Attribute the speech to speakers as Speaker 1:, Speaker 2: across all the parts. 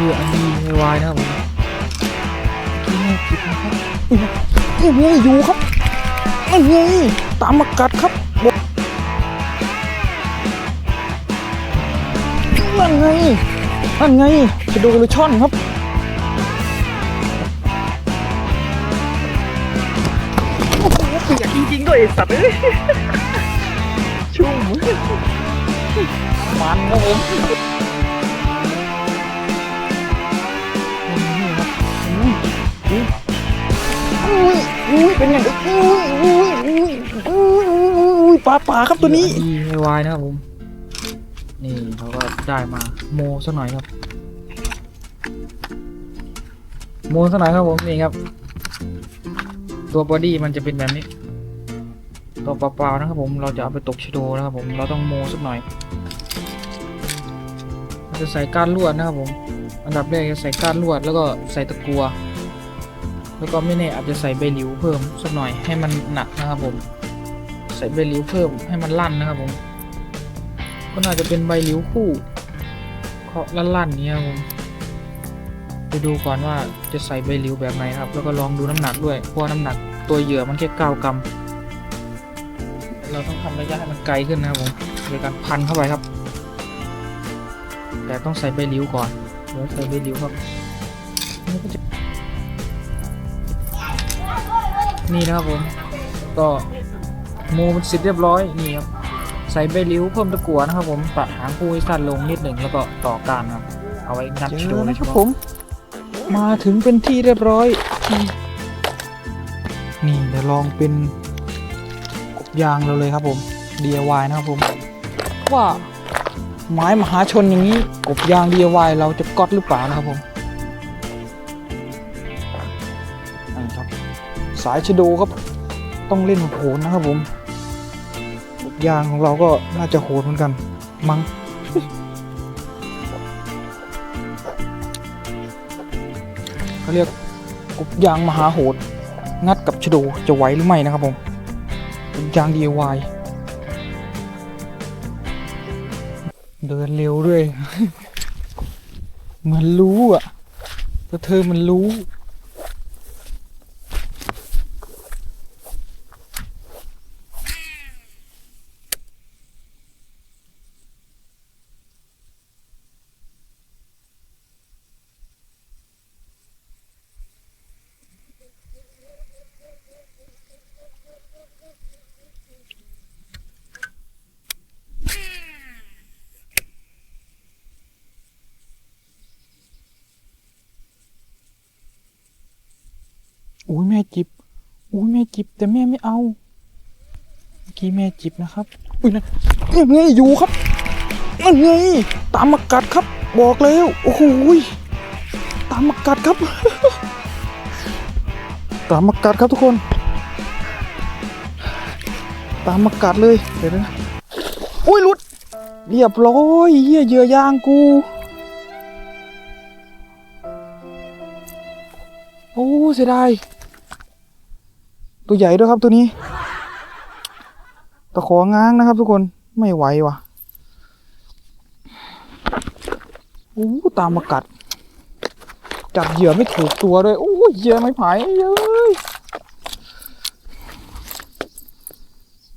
Speaker 1: คืออันนี้วายนะครับผมที่แม่จิบนะครับเอ้ยนี่อยู่ครับอันนี้ตามมากัดครับบอกนั่นไงนั่นไงจะดูเลยช่อนครับโอ้โหเปียกจริงๆด้วยสัตว์เอ้ยชุ่มมันครับผม อุ้ยเป็นไงอุ้ยอุ้ยอุ้ยอุ้ยอุ้ยปลาปลาครับตัวนี้ไม่วายนะครับผม นี่เขาก็ได้มาโมสักหน่อยครับ โมสักหน่อยครับผมนี่ครับ ตัวบอดี้มันจะเป็นแบบนี้ ตัวเปล่าๆนะครับผม เราจะเอาไปตกชโดนะครับผม เราต้องโมสักหน่อยเราจะใส่ก้านลวดนะครับผม อันดับแรกจะใส่ก้านลวดแล้วก็ใส่ตะกัว แล้วก็ไม่แน่อาจจะใส่ใบหลิวเพิ่มสักหน่อยให้มันหนักนะครับผม ใส่ใบหลิวเพิ่มให้มันลั่นนะครับผม ก็น่าจะเป็นใบหลิวคู่เคาะลั่นๆนี้ครับผมไปดูก่อนว่าจะใส่ใบหลิวแบบไหนครับ แล้วก็ลองดูน้ำหนักด้วยเพราะว่าน้ำหนักตัวเหยื่อมันแค่9กรัมเราต้องทำระยะให้มันไกลขึ้นนะครับผมโดยการพันเข้าไปครับ แต่ต้องใส่ใบหลิวก่อนเดี๋ยวใส่ใบหลิวครับนี่ก็จะ นี่นะครับผม ก็โมมันเสร็จเรียบร้อยนี่ครับใส่ใบหลิวเพิ่มตะกั่วนะครับผมตัดหางคู่ให้สั้นลงนิดหนึ่งแล้วก็ต่อการครับเอาไว้งัดชโดเลยครับผม มาถึงเป็นที่เรียบร้อย นี่เดี๋ยวลองเป็นกบยางเราเลยครับผม DIY นะครับผม ว่าไม้มหาชนอย่างนี้กบยาง DIY เราจะก๊อตหรือเปล่านะครับผม สายชโดครับ ต้องเล่นโหดนะครับผมกบยางของเราก็น่าจะโหดเหมือนกัน มั้งเขาเรียกกบยางมหาโหด งัดกับชโดจะไหวหรือไม่นะครับผมยาง DIY เดินเร็วด้วย เหมือนรู้อะแต่เธอมันรู้ อุ้ยแม่จิบอุ้ยแม่จิบแต่แม่ไม่เอา เมื่อกี้แม่จิบนะครับ อุ้ยนะยังไงอยู่ครับยังไงตามมากัดครับ บอกแล้ว โอ้โหยตามมากัดครับ ตามมากัดครับทุกคน ตามมากัดเลยเดี๋ยวนะอุ้ยหลุด เรียบร้อยเหี้ยเยื่อยางกูโอ้เสียดาย ตัวใหญ่ด้วยครับตัวนี้ ตะของ้างนะครับ ทุกคนไม่ไหวว่ะโอ้ตามมากัด จับเหยื่อไม่ถูกตัวด้วยโอ้เหยื่อไม่ผายเยย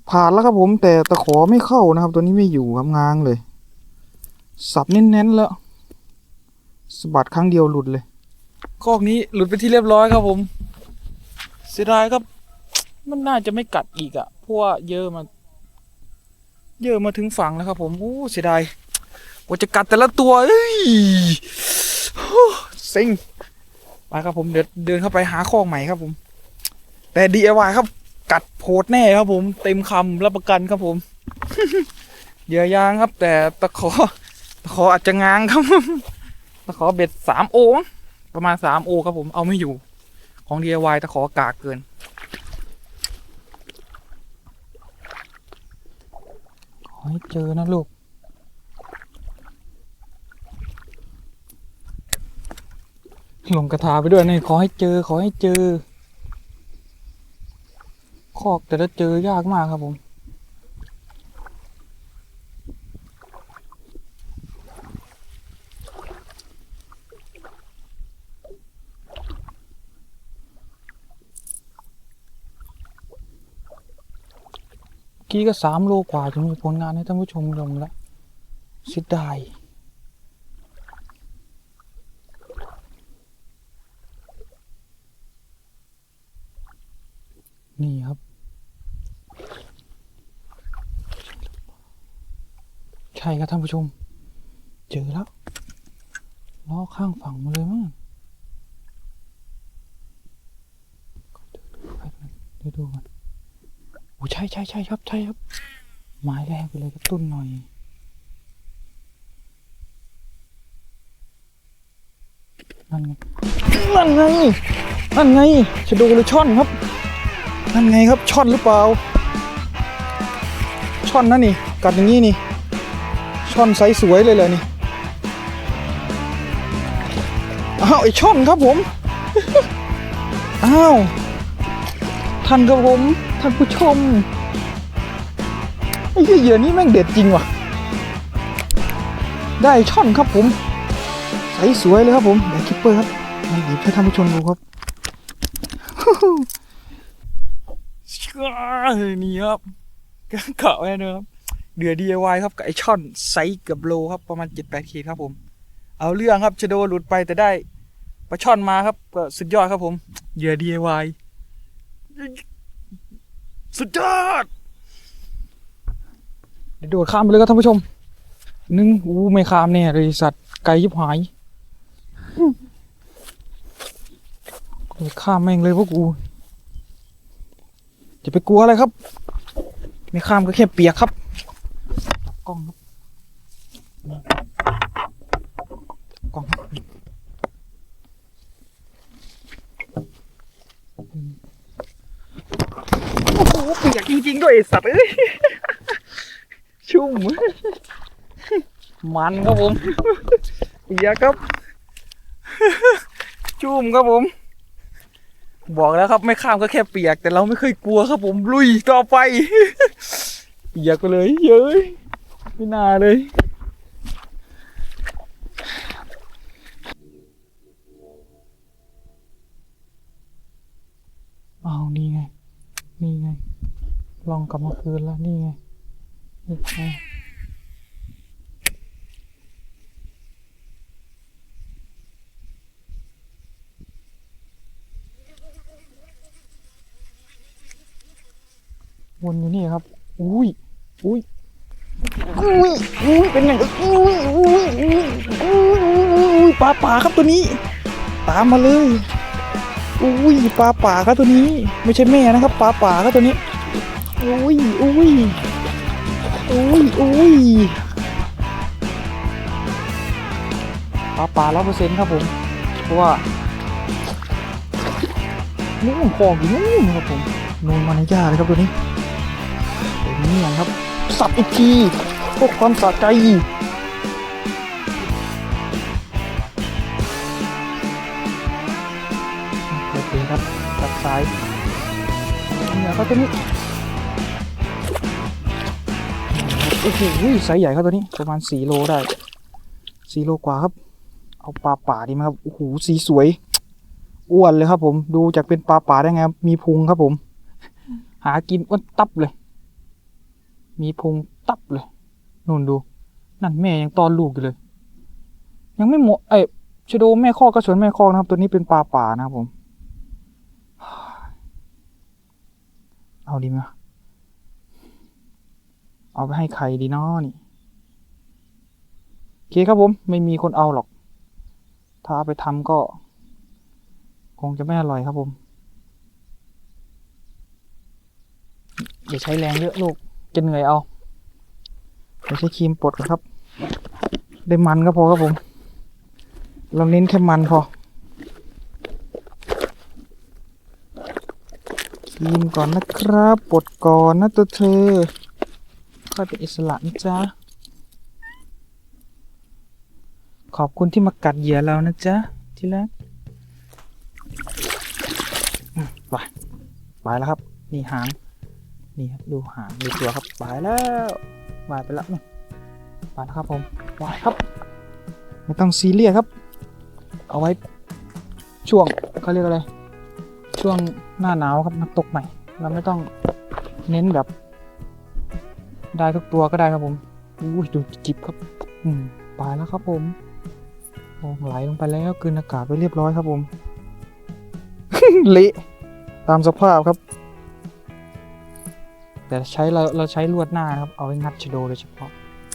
Speaker 1: ผ่านแล้วครับผมแต่ตะขอไม่เข้านะครับ ตัวนี้ไม่อยู่ครับง้างเลย สับเน้นๆแล้วสะบัดครั้งเดียวหลุดเลย คอกนี้หลุดไปที่เรียบร้อยครับผม เสียดายครับ มันน่าจะไม่กัดอีกอะ่ะเพราะว่าเยอะมา เยอะมาถึงฝั่งแล้วครับ ผมโอ้เสียดายกว่าจะกัดแต่ละตัวเอ้ยซ็งไปครับผมเดี๋ยวเดินเข้าไปหาคอกใหม่ครับผม แต่ DIY ครับ กัดโพดแน่ครับผม เต็มคำรับประกันครับผมเหยื่อยางครับ แต่ตะขอตะขออาจจะง้างครับตะขอเบ็ดสามโอประมาณสามโอครับผมเอาไม่อยู่ ของ DIY ตะขอกากเกิน ขอ ให้เจอนะลูก ลงกระถาไปด้วยนี่ขอให้เจอขอให้เจอ คอกแต่ละเจอยากมากครับผม กี้ก็สามโลกว่าจะมีผลงานให้ท่านผู้ชมชมแล้วสิดายนี่ครับ ใช่ครับท่านผู้ชม เจอแล้วล้อข้างฝั่งมาเลยมั้งเดี๋ยวดูกัน โอ้ใช่ใช่ใช่ครับใช่ครับ ไม้แรกไปเลยกระตุ้นหน่อยนั่นไงนั่นไงนั่นไงชะโดหรือช่อนครับ นั่นไงครับช่อนหรือเปล่า ช่อนนั่นนี่ กัดอย่างนี้นี่ ช่อนไซส์สวยเลยเลยนี่อ้าวไอช่อนครับผม อ้าวท่านครับผม ท่านผู้ชมไอ้เหี้ยเหยื่อนี่แม่งเด็ดจริงว่ะ ได้ช่อนครับผม ใสสวยเลยครับผมเดี๋ยวคิปเปอร์ครับมาหยิบให้ท่านผู้ชมดูครับนี่ครับกะไว้นะครับเดือ DIY ครับกับไอช่อนไซส์เกือบโลครับประมาณ 7-8ขีดครับผม เอาเรื่องครับชะโดหลุดไปแต่ได้ปลาช่อนมาครับก็สุดยอดครับผมเหยื่อ DIY สุดยอดเดี๋ยวโดดข้ามไปเลยครับท่านผู้ชม นึ่งอู้ไม่ข้ามเนี่ยเลยสัตว์ไกลยิบหายโดดข้ามแม่งเลยพวกกูจะไปกลัวอะไรครับ ไม่ข้ามก็แค่เปียกครับกล้องครับจับกล้องครับโอ้โหเปียกจริงๆด้วย ไอ้สัตว์เอ้ยชุ่มมันครับผมเปียกครับ ชุ่มครับผม บอกแล้วครับไม่ข้ามก็แค่เปียก แต่เราไม่เคยกลัวครับผมลุยต่อไปเปียกไปเลยเย้ยไม่น่าเลย เอานี่ไง นี่ไง ลองกลับมาคืนแล้วนี่ไงนี่ไงวนอยู่นี่ครับ อุ้ย อุ้ย อุ้ย อุ้ย เป็นไงอุ้ยอุ้ย อุ้ย อุ้ย อุ้ย ปลาป่าครับตัวนี้ ตามมาเลย อุ้ย ปลาป่าครับตัวนี้ ไม่ใช่แม่นะครับ ปลาป่าครับตัวนี้ อุ้ยอุ้ยอุ้ยอุ้ยปลาป่าร้อยเปอร์เซ็นต์ครับผม เพราะว่านู่นคลองอยู่นู่นครับผมนูนมาในหญ้าเลยครับตัวนี้ตัวนี้อย่างครับ สับอีกทีพวกความสะใจโอเคครับตัดซ้ายเนี่ยครับตัวนี้ อ้โหไซส์ใหญ่ครับตัวนี้ประมาณสี่โลได้สี่โลกว่าครับ เอาปลาป่าดีไหมครับโอ้โหสีสวยอ้วนเลยครับ ผมดูจากเป็นปลาป่าได้ไงมีพุงครับผม หากินอ้วนตับเลย มีพุงตับเลยนู่นดู นั่นแม่ยังตอนลูกอยู่เลย ยังไม่หมดเอ้ชโดแม่คอก็สวนแม่คอนะครับ ตัวนี้เป็นปลาป่านะครับผม เอาดีไหม เอาไปให้ใครดีนาะนี่โอเคครับผมไม่มีคนเอาหรอก ถ้าเอาไปทำก็ คงจะไม่อร่อยครับผมอย่าใช้แรงเยอะลูกจะเหนื่อยเอาไม่ใช้ครีมปลดครับ ได้มันก็พอครับผม เราเน้นแค่มันพอครีมก่อนนะครับปลดก่อนนะตัวเธอ ค่อยเป็นอิสระนะจ๊ะ ขอบคุณที่มากัดเหยื่อเรานะจ๊ะ ที่รักอืมไปไปแล้วครับ นี่หาง นี่ครับดูหางดูตัวครับไปแล้ววายไปแล้วนี่ไปแล้วครับผมวายครับ ไม่ต้องซีเรียสครับ เอาไว้ช่วงเขาเรียกอะไร ช่วงหน้าหนาวครับมาตกใหม่ เราไม่ต้องเน้นแบบ
Speaker 2: ได้ทุกตัวก็ได้ครับผมอุ้ยดูจิบครับ อืมไปแล้วครับผมโอ้ไหลลงไปแล้วกลืนอากาศไปเรียบร้อยครับผมเละตามสภาพครับ แต่ใช้เราเราใช้ลวดหน้าครับ เอาไว้งัดชโดโดยเฉพาะ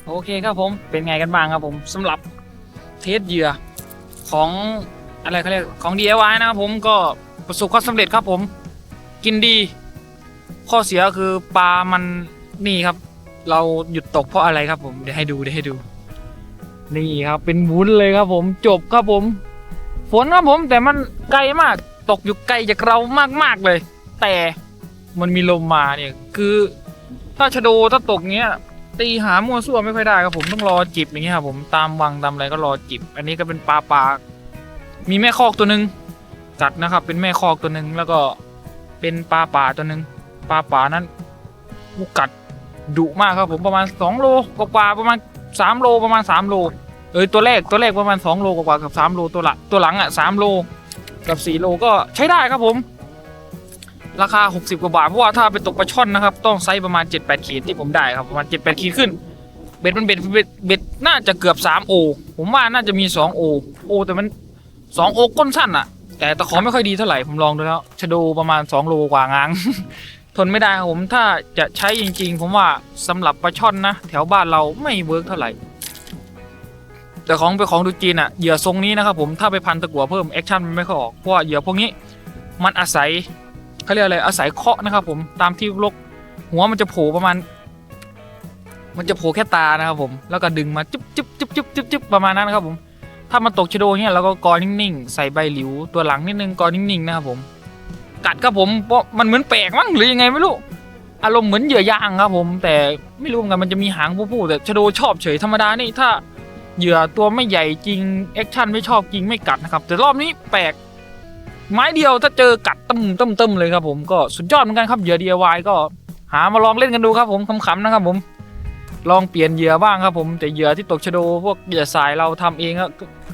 Speaker 1: โอเคครับผมเป็นไงกันบ้างครับผมสำหรับเทสเหยื่อของอะไรเขาเรียกของ DIY นะครับผมก็ประสบความสำเร็จครับผม กินดี ข้อเสียคือปลามันนี่ครับ เราหยุดตกเพราะอะไรครับผมเดี๋ยวให้ดูเดี๋ยวให้ดู นี่ครับ เป็นวุ้นเลยครับ ผมจบครับผม ฝนครับผมแต่มันไกลมาก ตกอยู่ไกลจากเรามากๆเลย แต่มันมีลมมาเนี่ย คือถ้าชะโดถ้าตกเงี้ย ตีหามัวซั่วไม่ค่อยได้ครับผมต้องรอจิบอย่างเงี้ยครับผมตามวังตามอะไรก็รอจิบ อันนี้ก็เป็นปลาปลามีแม่คอกตัวหนึ่งกัดนะครับ เป็นแม่คอกตัวหนึ่งแล้วก็เป็นปลาป่าตัวหนึ่งปลาป่านั้นลูกัด ดุมากครับผมประมาณ 2 โลกว่าประมาณ 3 โลประมาณ 3 โลเออตัวแรกตัวแรกประมาณ 2 โลกว่ากับ 3 โลตัวละตัวหลังอะ3โลกับ 4 โลก็ใช้ได้ครับผม ราคา 60 กว่าบาทเพราะว่าถ้าไปตกปลาช่อนนะครับ ต้องไซส์ประมาณ 7-8 ขีดที่ผมได้ครับประมาณ 7-8 ขีดขึ้นเบ็ดมันเบ็ดเบ็ดเบ็ดน่าจะเกือบ 3 โอ ผมว่าน่าจะมี 2 โอโอแต่มัน2โอก้นสั้นอะ แต่ตะขอไม่ค่อยดีเท่าไหร่ผมลองดูแล้วชะโดประมาณ 2 โลกว่างาง ทนไม่ได้ครับผมถ้าจะใช้จริง ๆ ผมว่าสำหรับปลาช่อนนะ แถวบ้านเราไม่เวิร์กเท่าไหร่ แต่ของไปของดูจีนอะเหยื่อทรงนี้นะครับผมถ้าไปพันตะกั่วเพิ่มแอคชั่นมันไม่ค่อยออกเพราะว่าเหยื่อพวกนี้ มันอาศัยเขาเรียกอะไรอาศัยเคาะนะครับผมตามที่ลกหัวมันจะโผล่ประมาณ มันจะโผล่แค่ตานะครับผมแล้วก็ดึงมาจุ๊บจุ๊บจุ๊บจุ๊บจุ๊บจุ๊บประมาณนั้นนะครับผมถ้ามันตกชะโดเนี่ยเราก็กอนิ่งๆใส่ใบหลิวตัวหลังนิดนึงกอนิ่งๆนะครับผม กัดครับผมเพราะมันเหมือนแปลกมั้งหรือยังไงไม่รู้อารมณ์เหมือนเหยื่อยางครับผม แต่ไม่รู้เหมือนกันมันจะมีหางผู้ๆแต่ชโดชอบเฉยธรรมดานี่ถ้าเหยื่อตัวไม่ใหญ่จริงแอคชั่นไม่ชอบจริงไม่กัดนะครับ แต่รอบนี้แปลกไม้เดียวถ้าเจอกัดตึมตึมตึมเลยครับผมก็สุดยอดเหมือนกันครับเหยื่อ DIY ก็หามาลองเล่นกันดูครับผมขำๆนะครับผม ลองเปลี่ยนเหยื่อบ้างครับผมแต่เหยื่อที่ตกชโดพวกเหยื่อสายเราทำเอง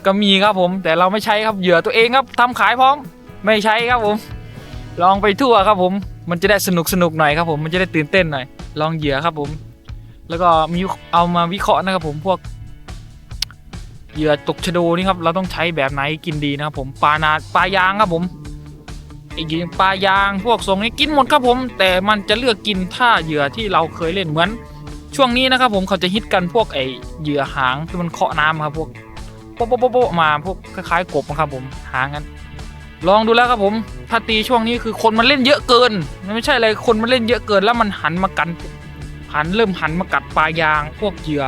Speaker 1: ก็มีครับผม แต่เราไม่ใช้ครับเหยื่อตัวเองครับทำขายพร้อม ไม่ใช้ครับผม ลองไปทั่วครับผม มันจะได้สนุกสนุกหน่อยครับผม มันจะได้ตื่นเต้นหน่อย ลองเหยื่อครับผม แล้วก็มีเอามาวิเคราะห์นะครับผม พวกเหยื่อตกชะโดนี่ครับ เราต้องใช้แบบไหนกินดีนะครับผม ปลานาปลายางครับผมอีกอย่างปลายางพวกทรงนี้กินหมดครับผม แต่มันจะเลือกกินถ้าเหยื่อที่เราเคยเล่นเหมือน ช่วงนี้นะครับผมเขาจะฮิตกันพวกไอเหยื่อหางที่มันเคาะน้ำครับพวกโป๊ะโป๊ะโป๊ะโป๊ะมาพวกคล้ายๆกบนะครับผมหางกัน ลองดูแล้วครับผม ถ้าตีช่วงนี้คือคนมันเล่นเยอะเกินมันไม่ใช่อะไรคนมันเล่นเยอะเกินแล้วมันหันมากันหันเริ่มหันมากัดปลายาง พวกเหยื่อ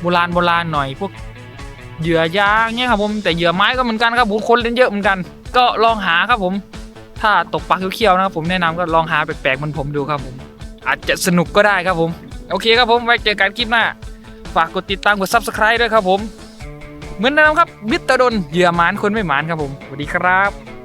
Speaker 1: โบราณโบราณหน่อยพวกเหยื่อยางเนี่ยครับผมแต่เหยื่อไม้ก็เหมือนกันครับผมคนเล่นเยอะเหมือนกัน ก็ลองหาครับผม ถ้าตกปลาเขียวๆนะครับผมแนะนำก็ลองหาแปลกๆมันผมดูครับผม อาจจะสนุกก็ได้ครับผม โอเคครับผมไว้เจอกันคลิปหน้า ฝากกดติดตามกด subscribe ด้วยครับผม เหมือนเดิมครับมิตรดนเหยื่อหมานคนไม่หมานครับผมสวัสดีครับ